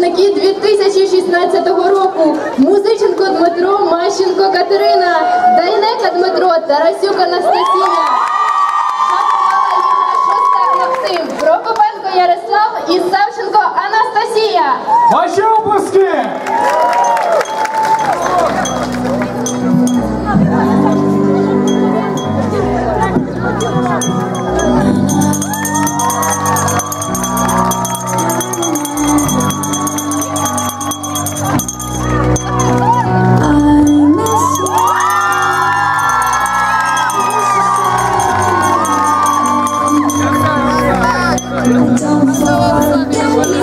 випускники 2016 року. Музиченко Дмитро, Мащенко Катерина, Дайнека Дмитро, Тарасюк Анастасія. Шостак Максим, Прокопенко Ярослав і Савченко Анастасія. Ваші оплески! Don't fall, don't